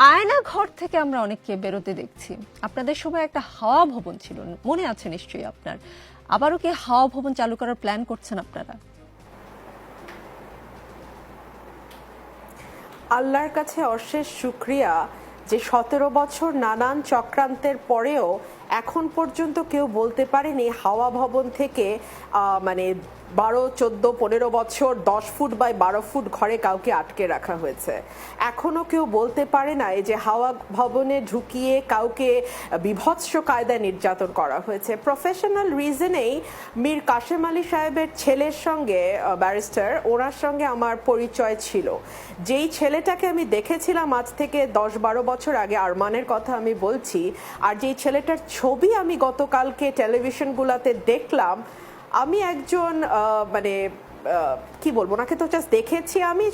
আয়না ঘর থেকে আমরা অনেককে বেরোতে দেখছি। আপনাদের সময় একটা হাওয়া ভবন ছিল, মনে আছে নিশ্চয়ই আপনার? আবারও কি হাওয়া ভবন চালু করার প্ল্যান করছেন আপনারা? আল্লাহর কাছে অশেষ শুক্রিয়া যে সতেরো বছর নানান চক্রান্তের পরেও এখন পর্যন্ত কেউ বলতে পারেনি হাওয়া ভবন থেকে মানে বারো, চোদ্দ, পনেরো বছর, দশ ফুট বাই বারো ফুট ঘরে কাউকে আটকে রাখা হয়েছে। এখনও কেউ বলতে পারে না এই যে হাওয়া ভবনে ঢুকিয়ে কাউকে বিভৎস কায়দায় নির্যাতন করা হয়েছে। প্রফেশনাল রিজনেই মীর কাশেম আলী সাহেবের ছেলের সঙ্গে ব্যারিস্টার ওনার সঙ্গে আমার পরিচয় ছিল। যেই ছেলেটাকে আমি দেখেছিলাম আজ থেকে দশ বারো বছর আগে, আরমানের কথা আমি বলছি, আর যেই ছেলেটার ছবি আমি গতকালকে টেলিভিশনগুলোতে দেখলাম। আমি একজন মানে কি বলব? ওনাকে তো জাস্ট দেখেছি আমি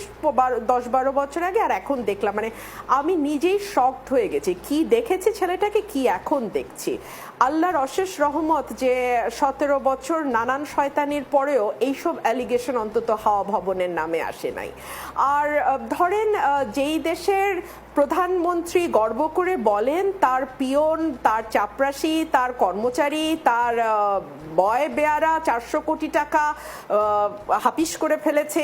দশ বারো বছর আগে, আর এখন দেখলাম। মানে আমি নিজেই শক্ত হয়ে গেছি। কি দেখেছি ছেলেটাকে, কি এখন দেখছি? আল্লাহর অশেষ রহমত যে সতেরো বছর নানান শয়তানির পরেও এইসব অ্যালিগেশন অন্তত হাওয়া ভবনের নামে আসে নাই। আর ধরেন যেই দেশের প্রধানমন্ত্রী গর্ব করে বলেন, তার পিয়ন, তার চাপরাশি, তার কর্মচারী, তার বয় বেয়ারা চারশো কোটি টাকা হাপিস করে ফেলেছে।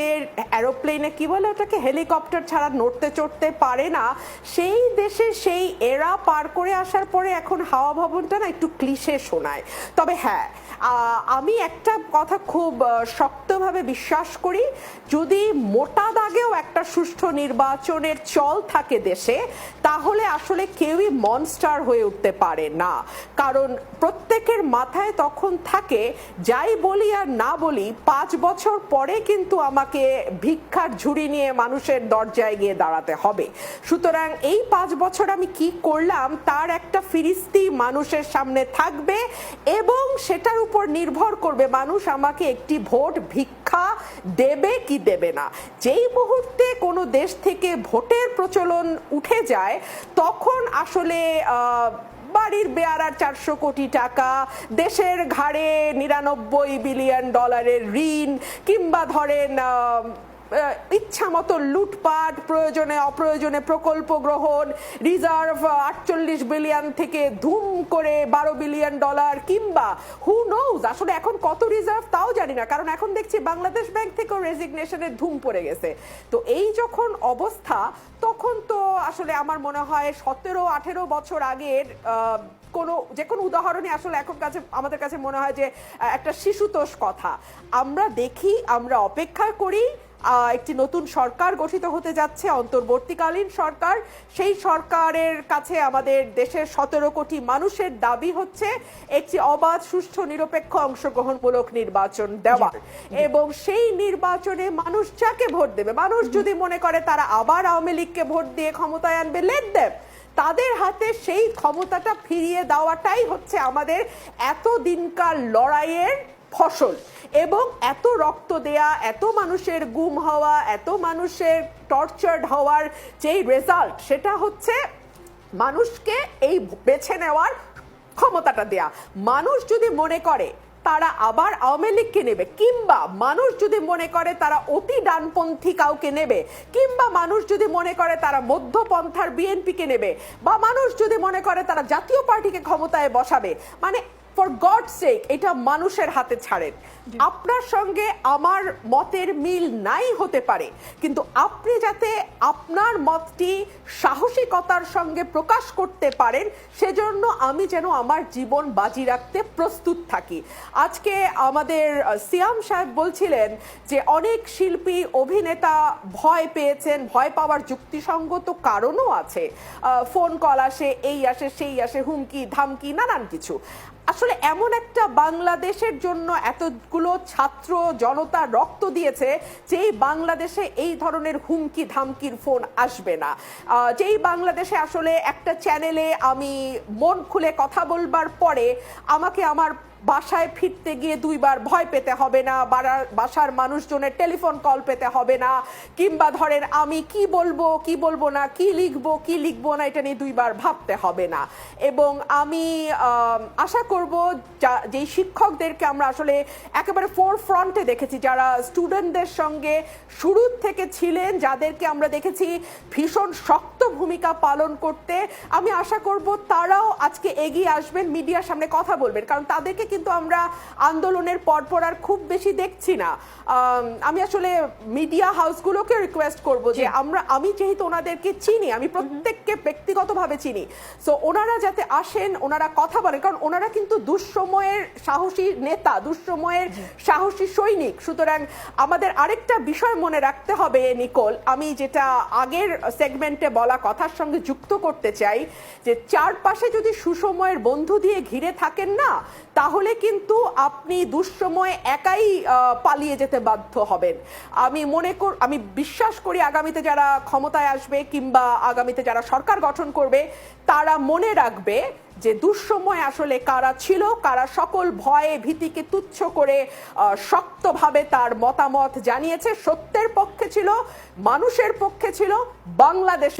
অ্যারোপ্লেনে কি বলে ওটাকে? হেলিকপ্টার ছাড়া নড়তে চড়তে পারে না। সেই দেশে সেই এরা পার করে আসার পরে এখন হাওয়া ভবনটা না একটু ক্লিশে শোনায়। তবে হ্যাঁ আমি একটা কথা খুব শক্তভাবে বিশ্বাস করি, যদি মোটা দাগেও একটা সুষ্ঠু নির্বাচনের চল থাকে দেশে, তাহলে আসলে কেউই মনস্টার হয়ে উঠতে পারে না। কারণ প্রত্যেকের মাথায় তখন থাকে, যাই বলি আর না বলি, পাঁচ বছর পরে কিন্তু আমাকে ভিক্ষার ঝুড়ি নিয়ে মানুষের দরজায় গিয়ে দাঁড়াতে হবে। সুতরাং এই পাঁচ বছর আমি কি করলাম, তার একটা ফিরিস্তি মানুষের সামনে থাকবে এবং সেটার উপর নির্ভর করবে মানুষ আমাকে একটি ভোট ভিক্ষা দেবে কি দেবে না। যেই মুহূর্তে কোনো দেশ থেকে ভোটের প্রচলন উঠে যায়, তখন আসলে বাড়ির বেয়ারার চারশো কোটি টাকা, দেশের ঘাড়ে নিরানব্বই বিলিয়ন ডলারের ঋণ, কিংবা ধরেন ইচ্ছা মতো লুটপাট, প্রয়োজনে, অপ্রয়োজনে প্রকল্প গ্রহণ, রিজার্ভ আটচল্লিশ বিলিয়ন থেকে ধুম করে বারো বিলিয়ন ডলার, কিংবা হু নোজ আসলে এখন কত রিজার্ভ তাও জানি না, কারণ এখন দেখছি বাংলাদেশ ব্যাংক থেকেও রেজিগনেশনের ধুম পড়ে গেছে। তো এই যখন অবস্থা, তখন তো আসলে আমার মনে হয় সতেরো, আঠেরো বছর আগের কোনো, যে কোনো উদাহরণই আসলে এখন কাছে, আমাদের কাছে মনে হয় যে একটা শিশুতোষ কথা। আমরা দেখি, আমরা অপেক্ষা করি একটি নতুন সরকার গঠিত হতে যাচ্ছে অন্তর্বর্তীকালীন সরকার। সেই সরকারের কাছে আমাদের দেশের সতেরো কোটি মানুষের দাবি হচ্ছে একটি অবাধ সুষ্ঠু নিরপেক্ষ অংশগ্রহণমূলক নির্বাচন দেওয়া। এবং সেই নির্বাচনে মানুষ যাকে ভোট দেবে মানুষ যদি মনে করে তারা আবার আওয়ামী লীগকে ভোট দিয়ে ক্ষমতায় আনবে লেট দেব তাদের হাতে সেই ক্ষমতাটা ফিরিয়ে দেওয়াটাই হচ্ছে আমাদের এত দিনকার লড়াইয়ের ফসল। এবং এত রক্ত দেয়া, এত মানুষের গুম হওয়া, এত মানুষের টর্চার্ড হওয়ার যেই রেজাল্ট সেটা হচ্ছে মানুষকে এই বেছে নেওয়ার ক্ষমতাটা দেয়া। মানুষ যদি মনে করে তারা আবার আওয়ামী লীগকে নেবে, কিংবা মানুষ যদি মনে করে তারা অতি ডানপন্থী কাউকে নেবে, কিংবা মানুষ যদি মনে করে তারা মধ্যপন্থার বিএনপিকে নেবে, বা মানুষ যদি মনে করে তারা জাতীয় পার্টিকে ক্ষমতায় বসাবে মানে ফর গড সেক এটা মানুষের হাতে ছাড়েন। আপনার সঙ্গে আমার মতের মিল নাই হতে পারে কিন্তু আপনি যাতে আপনার মতটি সাহসিকতার সঙ্গে প্রকাশ করতে পারেন সেজন্য আমি যেন আমার জীবন বাজি রাখতে প্রস্তুত থাকি। আজকে আমাদের সিয়াম সাহেব বলছিলেন যে অনেক শিল্পী অভিনেতা ভয় পেয়েছেন ভয় পাওয়ার যুক্তিসঙ্গত কারণও আছে। ফোন কল আসে এই আসে সেই আসে হুমকি ধামকি নানান কিছু। আসলে এমন একটা বাংলাদেশের জন্য এতগুলো ছাত্র জনতা রক্ত দিয়েছে, যেই বাংলাদেশে এই ধরনের হুমকি ধামকির ফোন আসবে না। যেই বাংলাদেশে আসলে একটা চ্যানেলে আমি মন খুলে কথা বলবার পরে আমাকে আমার বাসায় ফিরতে গিয়ে দুইবার ভয় পেতে হবে না বাসার মানুষজনের টেলিফোন কল পেতে হবে না, কিংবা ধরেন আমি কি বলব কি বলব না, কি লিখব কি লিখব না, এটা নিয়ে দুইবার ভাবতে হবে না। এবং আমি আশা করব যা- যেই শিক্ষকদেরকে আমরা আসলে একেবারে ফোর ফ্রন্টে দেখেছি, যারা স্টুডেন্টদের সঙ্গে শুরুর থেকে ছিলেন, যাদেরকে আমরা দেখেছি ভীষণ শক্ত ভূমিকা পালন করতে, আমি আশা করব তারাও আজকে এগিয়ে আসবেন, মিডিয়ার সামনে কথা বলবেন, কারণ তাদেরকে কিন্তু আমরা আন্দোলনের পরপর আর খুব বেশি দেখছি না। আমি আসলে মিডিয়া হাউসগুলোকে রিকোয়েস্ট করব যে আমরা আমি যেহেতু ওনাদেরকে চিনি আমি প্রত্যেককে ব্যক্তিগতভাবে চিনি। সো ওনারা যাতে আসেন ওনারা কথা বলেন কারণ ওনারা কিন্তু দুঃসময়ের সাহসী নেতা দুঃসময়ের সাহসী সৈনিক। সুতরাং আমাদের আরেকটা বিষয় মনে রাখতে হবে নিকোল। আমি যেটা আগের সেগমেন্টে বলা কথার সঙ্গে যুক্ত করতে চাই যে চারপাশে যদি সুসময়ের বন্ধু দিয়ে ঘিরে থাকেন না তাহলে কিন্তু আপনি দুঃসময়ে একাই পালিয়ে যেতে বাধ্য হবেন। আমি মনে কর, আমি বিশ্বাস করি আগামীতে যারা ক্ষমতায় আসবে কিংবা আগামীতে যারা সরকার গঠন করবে, তারা মনে রাখবে যে দুঃসময় আসলে কারা ছিল, কারা সকল ভয়ে ভীতিকে তুচ্ছ করে শক্তভাবে তার মতামত জানিয়েছে। সত্যের পক্ষে ছিল, মানুষের পক্ষে ছিল, বাংলাদেশ